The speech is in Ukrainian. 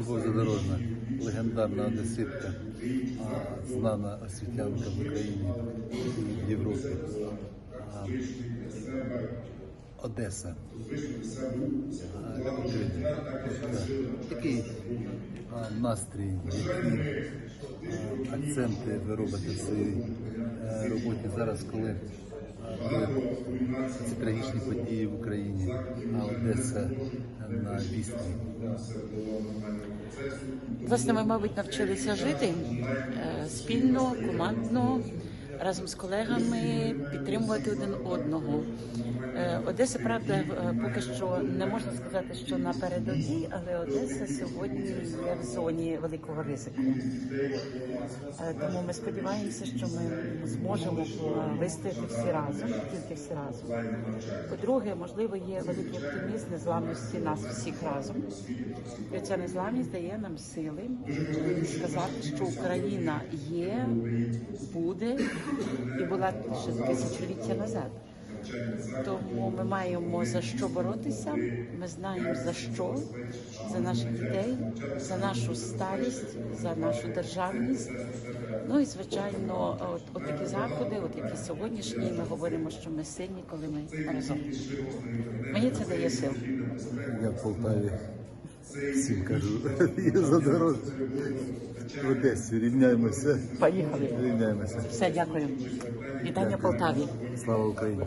Задорожна, легендарна одеситка, знана освітянка в Україні і в Європі. Одеса. А, так, Який а, настрій, акценти ви робите в своїй е, роботі зараз, коли, ці трагічні події в Україні, а Одеса на вістрі. Власне, ми, мабуть, навчилися жити е, спільно, командно, разом з колегами, підтримувати один одного. Е, Одеса, правда, е, поки що не можна сказати, що на передовій, але Одеса сьогодні є в зоні великого ризику. Е, Тому ми сподіваємося, що ми зможемо вистояти всі разом, тільки всі разом. По-друге, можливо, є великий оптимізм незламності нас всіх разом. І ця незламність дає нам сили сказати, що Україна є, буде і була ще тисячоліття назад. Тому ми маємо за що боротися. Ми знаємо за що, за наших дітей, за нашу старість, за нашу державність. Ну і звичайно, от, от такі заходи, от які сьогоднішні, ми говоримо, що ми сильні, коли ми разом. Мені це дає сил. Я в Полтаві всім кажу, я задорожна. В Одесі рівняємося, Поїхали. рівняємося. Все, дякую. Вітання Полтаві. Слава Україні!